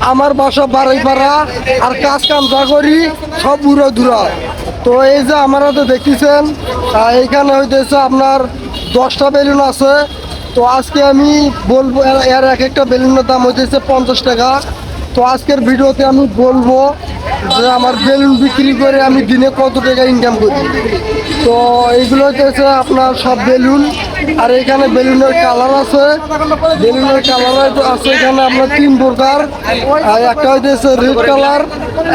আমার বাসা বাড়াইপাড়া আর কাজ কাম যা করি সব উড়ো দূরা তো এই যে আমার তো দেখতেছেন এইখানে হইতেছে আপনার দশটা বেলুন আছে। তো আজকে আমি বলব, এর- এর এক একটা বেলুনের দাম হইতেছে পঞ্চাশ টাকা। তো আজকের ভিডিওতে আমি বলব যে আমার বেলুন বিক্রি করে আমি দিনে কত টাকা ইনকাম করি? তো এইগুলো হচ্ছে আপনার সব বেলুন, আর এখানে বেলুনের কালার আছে। বেলুনের কালার আছে এখানে আপনার তিন প্রকার। আর একটা হইতেছে রেড কালার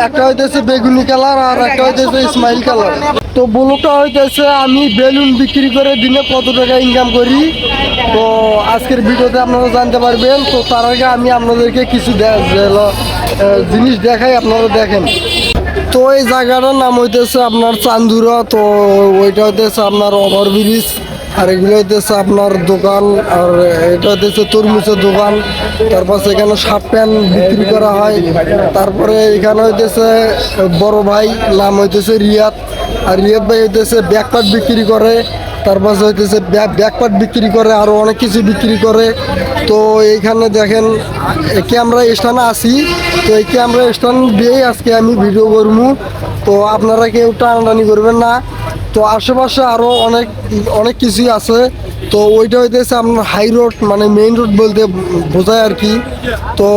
একটা হইতেছে বেগুনি কালার আর একটা হইতেছে স্মাইল কালার তো ব্লুটা হইতেছে আমি বেলুন বিক্রি করে দিনে কত টাকা ইনকাম করি? তো আজকের ভিডিওতে আপনারা জানতে পারবেন, তো তার আগে আমি আপনাদেরকে কিছু জিনিস দেখাই, আপনারা দেখেন। তো এই জায়গাটার নাম হইতেছে আপনার চান্দুরা, তো ওইটা হইতেছে আপনার ওভারব্রিজ আর এগুলো হইতেছে আপনার দোকান, আর এটা হইতেছে তরমুজের দোকান, তারপর সেখানে শার্ট প্যান্ট বিক্রি করা হয়। তারপরে এখানে হইতেছে বড় ভাই, নাম হইতেছে রিয়াদ। আর রিয়াদ ভাই হইতেছে ব্যাকপাট বিক্রি করে তারপর হইতেছে ব্যাকপাট বিক্রি করে আরও অনেক কিছু বিক্রি করে। তো এইখানে দেখেন ক্যামেরা স্ট্যান্ড আসি তো এই ক্যামেরা স্ট্যান্ড দিয়েই আজকে আমি ভিডিও করব। তো আপনারা কেউ টানাটানি করবেন না। তো আশেপাশে আরও অনেক অনেক কিছুই আছে। তো ওইটা হইতেছে আপনার হাই রোড মানে মেইন রোড বলতে বোঝায় আর কি। তো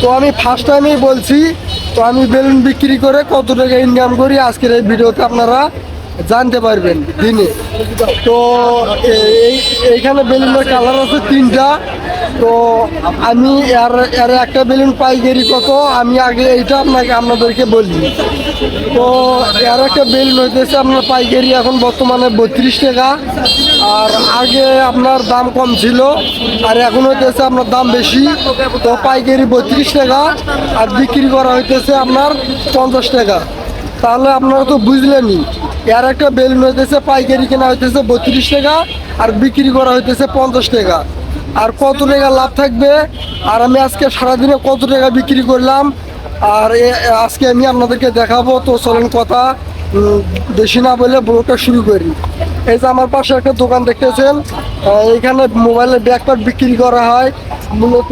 তো আমি ফার্স্ট টাইমেই বলছি, তো আমি বেলুন বিক্রি করে কত টাকা ইনকাম করি আজকের এই ভিডিওতে আপনারা জানতে পারবেন দিনে। তো এই, এইখানে বেলুনের কালার আছে তিনটা। তো আমি এর এর একটা বেলুন পাইকারি কত? আমি আগে এইটা আপনাকে, আপনাদেরকে বলি। তো এর একটা বেলুন হইতেছে আপনার পাইকারি এখন বর্তমানে বত্রিশ টাকা। আর আগে আপনার দাম কম ছিল, আর এখন হইতেছে আপনার দাম বেশি। তো পাইকারি বত্রিশ টাকা, আর বিক্রি করা হইতেছে আপনার পঞ্চাশ টাকা। তাহলে আপনারা তো বুঝলেনই, এর একটা বেলুন হইতেছে, পাইকারি কেনা হইতেছে বত্রিশ টাকা, আর বিক্রি করা হইতেছে পঞ্চাশ টাকা। আর কত টাকা লাভ থাকবে? আর আমি আজকে সারাদিনে কত টাকা বিক্রি করলাম? আর আজকে আমি আপনাদেরকে দেখাবো তো চলেন কথা বেশি না বলে ব্লগটা শুরু করি। এই যে আমার পাশে একটা দোকান দেখতেছেন আহ, এইখানে মোবাইলের ব্যাকপার্ট বিক্রি করা হয় মূলত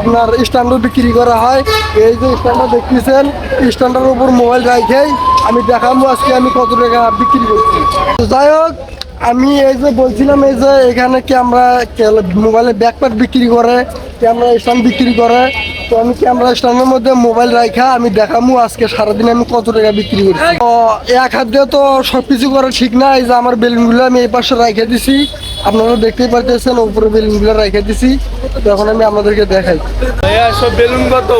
আপনার স্ট্যান্ডও বিক্রি করা হয়। এই যে স্ট্যান্ডটা দেখতেছেন স্ট্যান্ডের উপর মোবাইল রাখেই আমি দেখাবো আজকে আমি কত টাকা বিক্রি করছি। যাই হোক আমি এই যে বলছিলাম, এই যে এখানে ক্যামেরা মোবাইলে ব্যাকপ্যাক বিক্রি করে ক্যামেরা স্ট্যান্ড বিক্রি করে, তো আমি ক্যামেরা স্ট্যান্ডের মধ্যে মোবাইল রাখা আমি দেখামু, আজকে সারাদিন আমি কত টাকা বিক্রি করি? তো এক হাত দিয়ে তো সব কিছু করা ঠিক না এই যে আমার বেলুনগুলো আমি এই পাশে রাখে দিছি। আপনারা দেখতেই পারতেছেন উপরে বেলুনগুলো রেখে দিছি। তো এখন আমি আপনাদেরকে দেখাই। ভাইয়া সব বেলুন কত?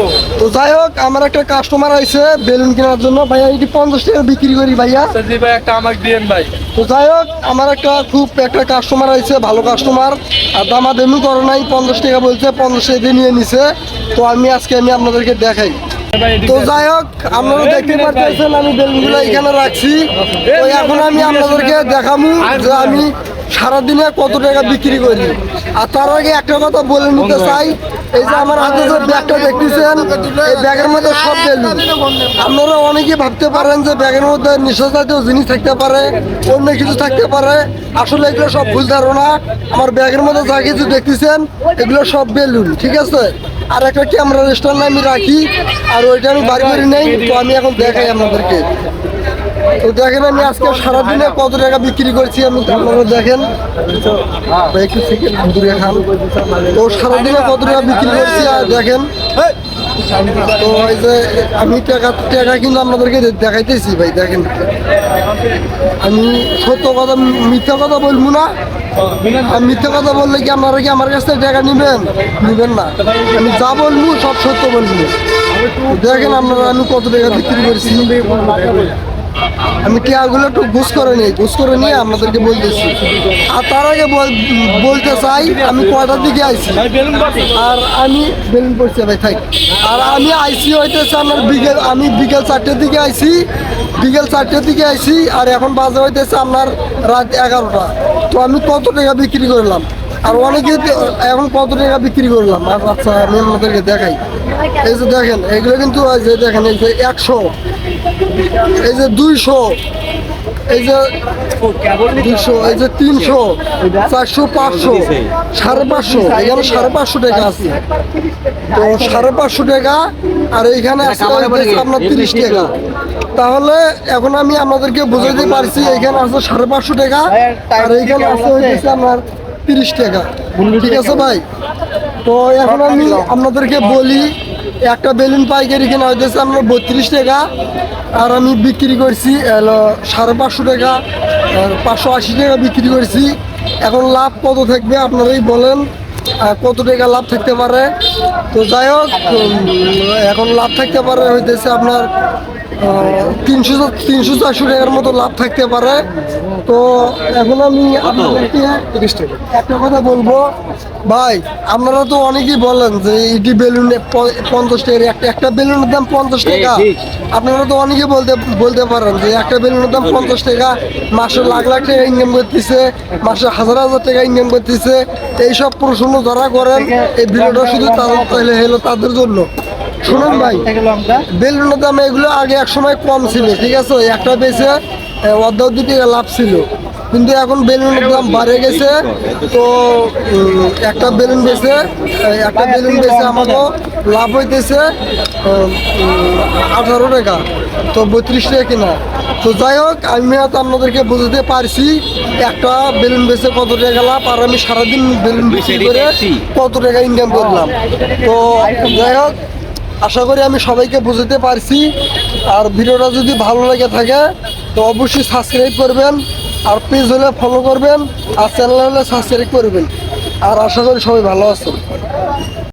তো যাই হোক আমার একটা কাস্টমার আইছে বেলুন কেনার জন্য। ভাইয়া এটি পঞ্চাশ টাকা বিক্রি করি ভাইয়া। সাজি ভাই একটা আমাকে দিয়েন ভাই। তো যাই হোক আমার একটা খুব একটা কাস্টমার আছে ভালো কাস্টমার আর দামাদামি করে নাই পঞ্চাশ টাকা বলছে পঞ্চাশ টাকা দিয়ে নিয়ে নিছে। তো আমি আজকে আমি আপনাদেরকে দেখাই। তো যাই হোক আপনারা দেখতে পাচ্ছেন আমি বেলুনগুলো এখানে রাখছি। তো এখন আমি আপনাদেরকে দেখাবো যে আমি সারাদিনে কত টাকা বিক্রি করি? আর তার আগে একটা কথা বলে নিতে চাই, এই যে আমার হাতে যে ব্যাগটা দেখতেছেন, এই ব্যাগের মধ্যে সব বেলুন আপনারা অনেকেই ভাবতে পারেন যে ব্যাগের মধ্যে নিশা জাতীয় জিনিস থাকতে পারে, অন্য কিছু থাকতে পারে। আসলে এগুলো সব ভুল ধারণা। আমার ব্যাগের মধ্যে যা কিছু দেখতেছেন, এগুলো সব বেলুন ঠিক আছে? আর একটা ক্যামেরা স্ট্যান্ড আমি রাখি, আর ওইটা আমি বাড়ি করে নেই, তো আমি এখন দেখাই আপনাদেরকে। তো দেখেন আমি আজকে সারাদিনে কত টাকা বিক্রি করছি আমি আপনারা দেখেন। খান। তো সারাদিনে কত টাকা বিক্রি করছি, আর দেখেন। তো এই যে আমি টাকা টাকা কিন্তু আপনাদেরকে দেখাইতেছি ভাই, দেখেন। আমি সত্য কথা, মিথ্যা কথা বলব না। আর মিথ্যা কথা বললে কি আপনারা কি আমার কাছ থেকে টাকা নেবেন? নেবেন না। আমি যা বলব, সব সত্য বলব। দেখেন আপনারা আমি কত টাকা বিক্রি করছি। আমি টিয়াগুলো একটু ঘুষ করে নিই, ঘুষ করে নিয়ে আপনাদেরকে বলতেছি। আর তার আগে বল- বলতে চাই, আমি কয়টার দিকে কত আর আমি বেলুন পড়ছে, ভাই, থাক। আর আমি আইসি হইতেছে আমার বিকেল, আমি বিকেল চারটের দিকে আইসি বিকেল চারটের দিকে আইসি আর এখন বাজে হইতেছে আপনার রাত এগারোটা। তো আমি কত টাকা বিক্রি করলাম? আর অনেকে এখন কত টাকা বিক্রি করলাম? আর আচ্ছা আমি আপনাদেরকে দেখাই। এই যে দেখেন, এগুলো কিন্তু দেখেন, এই যে একশো। এই যে দুইশো এই যে দুশো এই যে তিনশো চারশো পাঁচশো সাড়ে পাঁচশো এখানে সাড়ে পাঁচশো টাকা আছে। তো সাড়ে পাঁচশো টাকা আর এইখানে আছে আপনার তিরিশ টাকা। তাহলে এখন আমি আপনাদেরকে বুঝাইতে পারছি এখানে আছে সাড়ে পাঁচশো টাকা আর এইখানে আছে হইতেছে আপনার তিরিশ টাকা। ঠিক আছে ভাই? তো এখন আমি আপনাদেরকে বলি একটা বেলুন পাইকারি কেনা হইতেছে আমরা বত্রিশ টাকা, আর আমি বিক্রি করছি সাড়ে পাঁচশো টাকা পাঁচশো আশি টাকা বিক্রি করছি। এখন লাভ কত থাকবে আপনারাই বলেন কত টাকা লাভ থাকতে পারে? তো যাই হোক এখন লাভ থাকতে পারে হইতেছে আপনার তিনশো তিনশো চারশো টাকার মতো লাভ থাকতে পারে। তো এখন আমি আপনাদেরকে একটা কথা বলব। ভাই আপনারা তো অনেকেই বলেন যে ইটি বেলুনে পঞ্চাশ টাকার একটা একটা বেলুনের দাম পঞ্চাশ টাকা। আপনারা তো অনেকেই বলতে বলতে পারেন যে একটা বেলুনের দাম পঞ্চাশ টাকা মাসে লাখ লাখ টাকা ইনকাম করতেছে মাসে হাজার হাজার টাকা ইনকাম করতেছে। এইসব প্রশ্ন যারা করেন এই ভিডিওটা শুধু তাদের তাহলে হলো তাদের জন্য। শুনুন ভাই বেলুনের দাম এগুলো আগে এক সময় কম ছিল ঠিক আছে? একটা বেচে অর্ধ দু টাকা লাভ ছিল। কিন্তু এখন বেলুনের দাম বাড়ে গেছে। তো একটা বেলুন বেচে এই একটা বেলুন বেচে আমাকে লাভ হইতেছে আঠারো টাকা তো বত্রিশ টাকা কিনা। তো যাই হোক আমি হয়তো আপনাদেরকে বুঝতে পারছি একটা বেলুন বেচে কত টাকা লাভ আর আমি সারাদিন বেলুন বিক্রি করে কত টাকা ইনকাম করলাম। তো যাই হোক আশা করি আমি সবাইকে বুঝতে পারছি। আর ভিডিওটা যদি ভালো লেগে থাকে, তো অবশ্যই সাবস্ক্রাইব করবেন, আর পেজ হলে ফলো করবেন, আর চ্যানেল হলে সাবস্ক্রাইব করবেন। আর আশা করি সবাই ভালো আছেন।